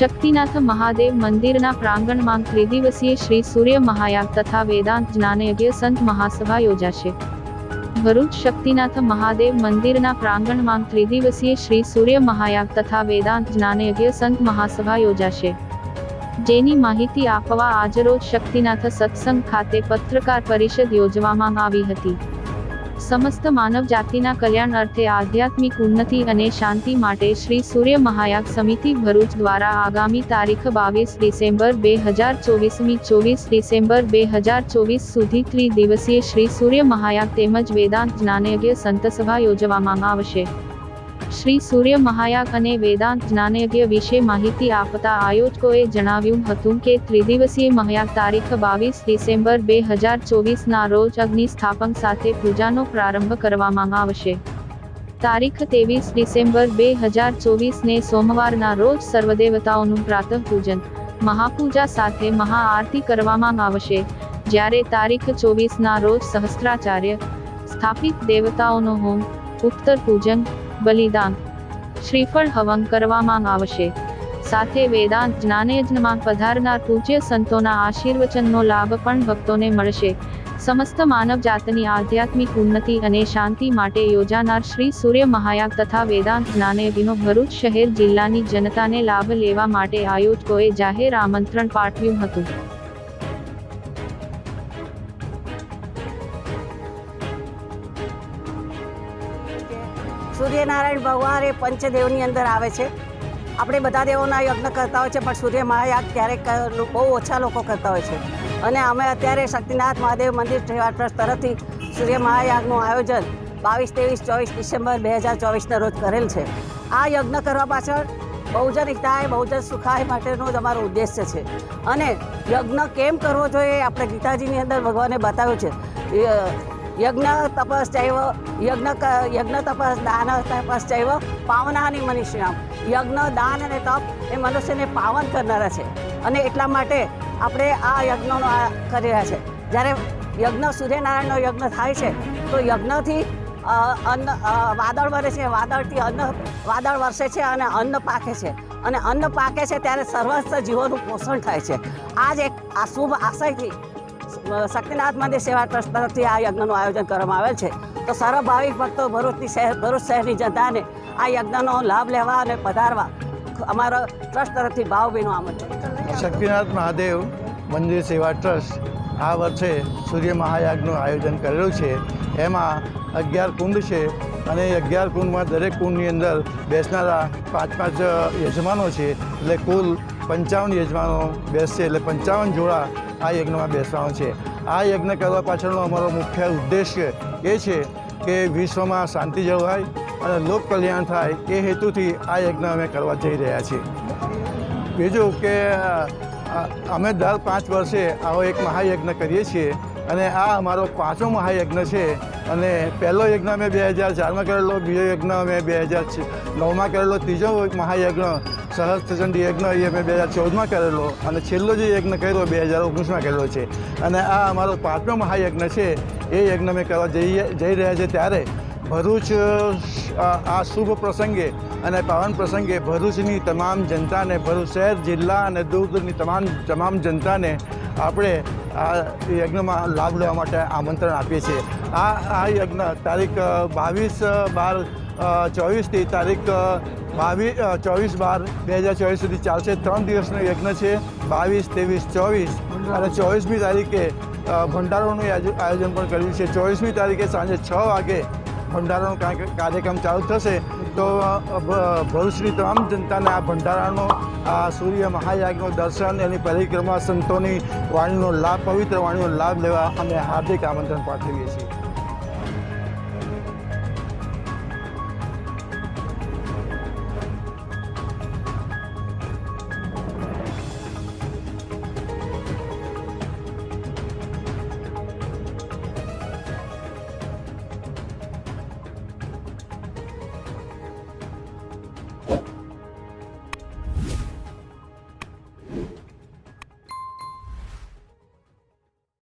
શક્તિનાથ મહાદેવ મંદિરના પ્રાંગણમાં ત્રિદિવસીય શ્રી સૂર્ય મહાયાગ તથા વેદાંત જ્ઞાનયજ્ઞ સંત મહાસભા યોજાશે. ભરૂચ શક્તિનાથ મહાદેવ મંદિરના પ્રાંગણમાં ત્રિદિવસીય શ્રી સૂર્ય મહાયાગ તથા વેદાંત જ્ઞાનયજ્ઞ સંત મહાસભા યોજાશે. જેની માહિતી આપવા આજરોજ શક્તિનાથ સત્સંગ ખાતે પત્રકાર પરિષદ યોજવામાં આવી હતી. સમસ્ત માનવ જાતિના કલ્યાણ અર્થે આધ્યાત્મિક ઉન્નતિ અને શાંતિ માટે શ્રી સૂર્ય મહાયાગ સમિતિ ભરૂચ દ્વારા આગામી તારીખ બાવીસ ડિસેમ્બર બે હજાર ચોવીસમી ચોવીસ ડિસેમ્બર બે હજાર ચોવીસ સુધી ત્રિદિવસીય શ્રી સૂર્ય મહાયાગ તેમજ વેદાંત જ્ઞાનયજ્ઞ સંતસભા યોજવામાં આવશે. શ્રી સૂર્ય મહાયાગ અને વેદાંત જ્ઞાનયજ્ઞ વિશે માહિતી આપતા આયોજકોએ જણાવ્યું હતું કે ત્રિદિવસીય મહાયાગ તારીખ બાવીસ ડિસેમ્બર બે હજાર ચોવીસના રોજ અગ્નિ સ્થાપન સાથે પૂજાનો પ્રારંભ કરવામાં આવશે. તારીખ ત્રેવીસ ડિસેમ્બર બે હજાર ચોવીસને સોમવારના રોજ સર્વદેવતાઓનું પ્રાતઃ પૂજન, મહાપૂજા સાથે મહાઆરતી કરવામાં આવશે, જ્યારે તારીખ ચોવીસના રોજ સહસ્ત્રાચાર્ય, સ્થાપિત દેવતાઓનો હોમ, ઉત્તર પૂજન બલિદાન. શ્રીફળ હવન કરવામાં આવશે. સાથે વેદાંત જ્ઞાનયજ્ઞમાં પધારનાર પૂજ્ય સંતોના આશીર્વચનનો લાભ પણ ભક્તોને મળશે. સમસ્ત માનવ જાતની આધ્યાત્મિક ઉન્નતિ અને શાંતિ માટે યોજાનાર શ્રી સૂર્ય મહાયાગ તથા વેદાંત જ્ઞાનયજ્ઞનો ભરૂચ શહેર જિલ્લાની જનતાને લાભ લેવા માટે આયોજકોએ જાહેર આમંત્રણ પાઠવ્યું હતું. સૂર્યનારાયણ ભગવાન એ પંચદેવની અંદર આવે છે. આપણે બધા દેવોના યજ્ઞ કરતા હોય છે, પણ સૂર્ય મહાયાગ ક્યારેક બહુ ઓછા લોકો કરતા હોય છે. અને અમે અત્યારે શક્તિનાથ મહાદેવ મંદિર ટ્રસ્ટ તરફથી સૂર્ય મહાયાગનું આયોજન બાવીસ, ત્રેવીસ, ચોવીસ ડિસેમ્બર બે હજાર ચોવીસના રોજ કરેલ છે. આ યજ્ઞ કરવા પાછળ બહુજન હિતાય, બહુજન સુખાય માટેનો જ અમારો ઉદ્દેશ્ય છે. અને યજ્ઞ કેમ કરવો જોઈએ આપણે ગીતાજીની અંદર ભગવાને બતાવ્યું છે. યજ્ઞ તપસ યજ્ઞ યજ્ઞ તપસ, દાન તપસ ચૈવ પાવનાની મનુષ્યનામ યજ્ઞ, દાન અને તપ એ મનુષ્યને પાવન કરનારા છે. અને એટલા માટે આપણે આ યજ્ઞનો કરી રહ્યા છે. જ્યારે યજ્ઞ સૂર્યનારાયણનો યજ્ઞ થાય છે, તો યજ્ઞથી અન્ન વાદળ વરે છે. વાદળથી અન્ન, વાદળ વરસે છે અને અન્ન પાકે છે. અને અન્ન પાકે છે ત્યારે સર્વસ્વ જીવોનું પોષણ થાય છે. આ જ એક આ શુભ આશયથી શક્તિનાથ મંદિર સેવા ટ્રસ્ટ તરફથી આ યજ્ઞનું આયોજન કરવામાં આવેલ છે. તો સર્વ ભાવિક ભક્તો ભરૂચની શહેર, ભરૂચ શહેરની જનતાને આ યજ્ઞનો લાભ લેવા અને પધારવા અમારો ટ્રસ્ટ તરફથી ભાવભીનું આમંત્રણ. શક્તિનાથ મહાદેવ મંદિર સેવા ટ્રસ્ટ આ વર્ષે સૂર્ય મહાયાગનું આયોજન કરેલું છે. એમાં અગિયાર કુંડ છે અને અગિયાર કુંડમાં દરેક કુંડની અંદર બેસનારા પાંચ પાંચ યજમાનો છે. એટલે કુલ પંચાવન યજમાનો બેસશે, એટલે પંચાવન જોડા આ યજ્ઞમાં બેસવાનો છે. આ યજ્ઞ કરવા પાછળનો અમારો મુખ્ય ઉદ્દેશ્ય એ છે કે વિશ્વમાં શાંતિ જળવાય અને લોક કલ્યાણ થાય એ હેતુથી આ યજ્ઞ અમે કરવા જઈ રહ્યા છીએ. બીજું કે અમે દર પાંચ વર્ષે આવો એક મહાયજ્ઞ કરીએ છીએ. અને આ અમારો પાંચમો મહાયજ્ઞ છે. અને પહેલો યજ્ઞ અમે બે હજાર ચારમાં કરેલો, બીજો યજ્ઞ અમે બે હજાર નવમાં કરેલો, ત્રીજો મહાયજ્ઞ, સહસ્ત્રચંડી યજ્ઞ એ અમે બે હજાર ચૌદમાં કરેલો અને છેલ્લો જે યજ્ઞ કર્યો બે હજાર ઓગણીસમાં કરેલો છે. અને આ અમારો પાંચમો મહાયજ્ઞ છે. એ યજ્ઞ અમે કરવા જઈ જઈ રહ્યા છે ત્યારે ભરૂચ આ શુભ પ્રસંગે અને પાવન પ્રસંગે ભરૂચની તમામ જનતાને, ભરૂચ શહેર, જિલ્લા અને દૂર દૂરની તમામ તમામ જનતાને આપણે આ યજ્ઞમાં લાભ લેવા માટે આમંત્રણ આપીએ છીએ. આ આ યજ્ઞ તારીખ બાવીસ બાર ચોવીસથી તારીખ બાવીસ ચોવીસ બાર બે હજાર ચોવીસ સુધી ચાલશે. ત્રણ દિવસનો યજ્ઞ છે, બાવીસ, ત્રેવીસ, ચોવીસ અને ચોવીસમી તારીખે ભંડારોનું આયોજન પણ કર્યું છે. ચોવીસમી તારીખે સાંજે છ વાગે ભંડારાનો કાર્યક્રમ ચાલુ થશે, તો ભવિષ્યની તમામ જનતાને આ ભંડારાનો, આ સૂર્ય મહાયાગનો દર્શન, એની પરિક્રમા સંતોની વાણીનો લાભ, પવિત્ર વાણીનો લાભ લેવા અમે હાર્દિક આમંત્રણ પાઠવીએ છીએ.